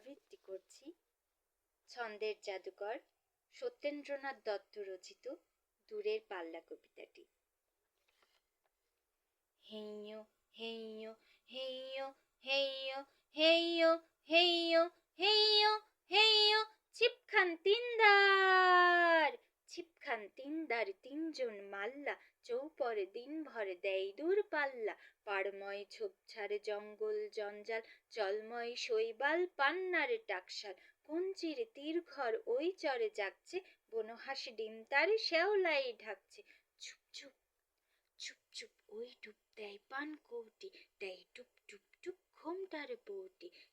আবৃত্তি করছি। ছন্দের জাদুকর সত্যেন্দ্রনাথ দত্ত রচিত দূরের পাল্লা কবিতাটি। হেইয়ো হেইয়ো হেইয়ো হেইয়ো হেইয়ো হেইয়ো হেইয়ো হেইয়ো, ছিপখান তিনদা তিনদার তিনজন মাল্লা, চৌপরে দিন ভরে দেয় দূর পাল্লা। পাড়ময় ঝোপঝাড় জঙ্গল জঞ্জাল জলময় শৈবাল পান্নার টাকশাল। কঞ্চির তীর ঘর ওই চরে জাগছে, বনহাস ডিম তার শ্যাওলাই ঢাকছে। চুপ চুপ চুপ চুপ, ওই ডুব দেয় পান কৌটি, দেয় টুপ টুপ টুপ ঘোমটার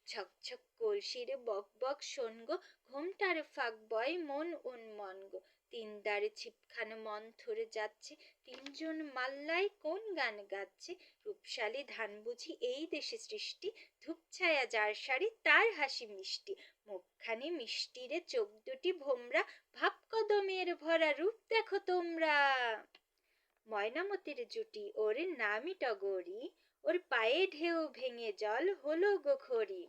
ছক ছক, কলসির বক বক, শোনগো, ঘোমটার ফাঁক বয় মন উন্মন গো তিন দারে ছিপখানে মন্থরে যাচ্ছে, তিনজন মাল্লাই কোন গান গাচ্ছে? রূপশালী ধান বুঝি এই দেশে সৃষ্টি, ধূপছায়া যার শাড়ি তার হাসি মিষ্টি। মুখখানি মিষ্টিরে চোখ দুটি ভোমরা ভাব কদমের ভরা রূপ দেখো তোমরা। ময়নামতির জুটি, ওর নামই টগরি, ওর পায়ে ঢেউ ভেঙে জল হলো গো খড়ি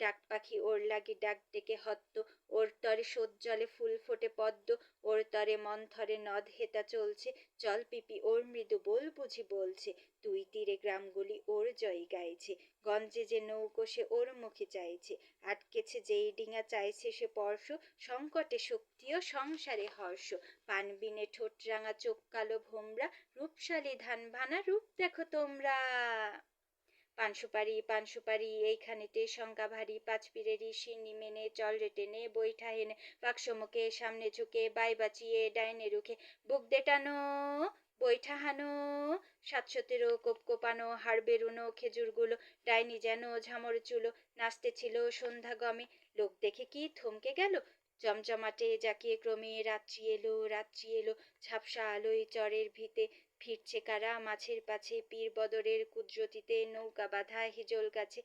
ডাক পাখি ওর লাগি ডাক ডেকে হত্ত। ওর তরে জলে ফুল ফোটে পদ্ম। ওর তরে মন্থরে নদ হেতা চলছে। জল পিপি, ওর মৃদু বল বুঝি বলছে। দুই তীরে গ্রামগুলি ওর জয় গাইছে। গঞ্জে যে নৌকো সে ওর মুখে চাইছে। আটকেছে যেই ডিঙা চাইছে সে পরশ। সংকটে শক্তিও সংসারে হর্ষ। পানবিনে ঠোঁট রাঙা চোখ কালো ভোমরা। রূপশালী ধান ভানা রূপ দেখো তোমরা। পান সুপারি পান সুপারি এইখানেতে শঙ্কা ভারী পাঁচ পিরেরই সিন্নি মেনে চল রে টেনে বৈঠা হেনে বাক্স মুখে সামনে ঝুঁকে, বাই বাঁচিয়ে, ডাইনে রুখে, বুক দেটানো, বৈঠা হানো সাতশতেরও কোপ কোপানো, হাড় বেরুনো, খেজুরগুলো, ডাইনি যেন ঝামর চুলো, নাচতে ছিল সন্ধ্যা গমে, লোক দেখে কি থমকে গেল? জমজমাটে জাকিয়ে ক্রমে রাত্রি এলো রাত্রি এলো, ঝাপসা আলোয় চরের ভিতে ফিরছে কারা? মাছের পাছে পীর বদরের কুদরতিতে নৌকা বাঁধা হিজল গাছে।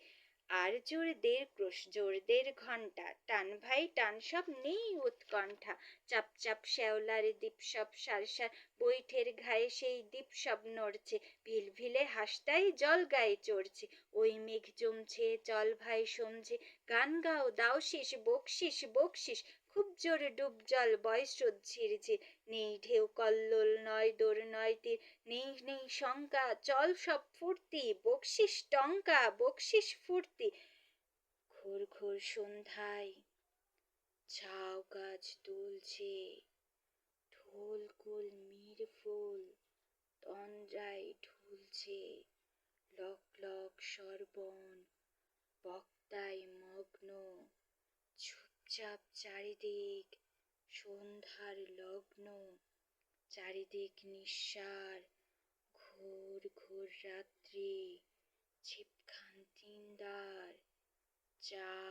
আর জোর দের ক্রোশ জোর দের ঘণ্টা টান ভাই, টান সব নেই উৎকণ্ঠা। চাপ চাপ, শ্যাওলার দ্বীপ সব সার সার বৈঠের ঘায়ে সেই দ্বীপ সব নড়ছে ভিল ভিলে হাসতাই জল গায়ে চড়ছে, ওই মেঘ জমছে, চল ভাই সমঝে গান গাও দাও শেষ বকশিস বকশিস, খুব জোরে ডুব জল বয়স ঝিরঝির, নেই ঢেউ কল্লোল, নয় দোর, নয় তীর, নেই নেই শঙ্কা, চল সব ফুর্তি, বকশিস টঙ্কা, বকশিস ফুর্তি, ঘোর ঘোর সন্ধ্যায় ঝাউ গাছ দুলছে ঢোল কুল মির ফুল তন্দ্রায় ঢুলছে, লক লক সর্বণ বক্তায় মগ্ন, চুপচাপ চারিদিক সন্ধ্যার লগ্ন, চারিদিক নিঃসার, ঘোর ঘোর রাত্রি ছিপখান তিনদার চারজন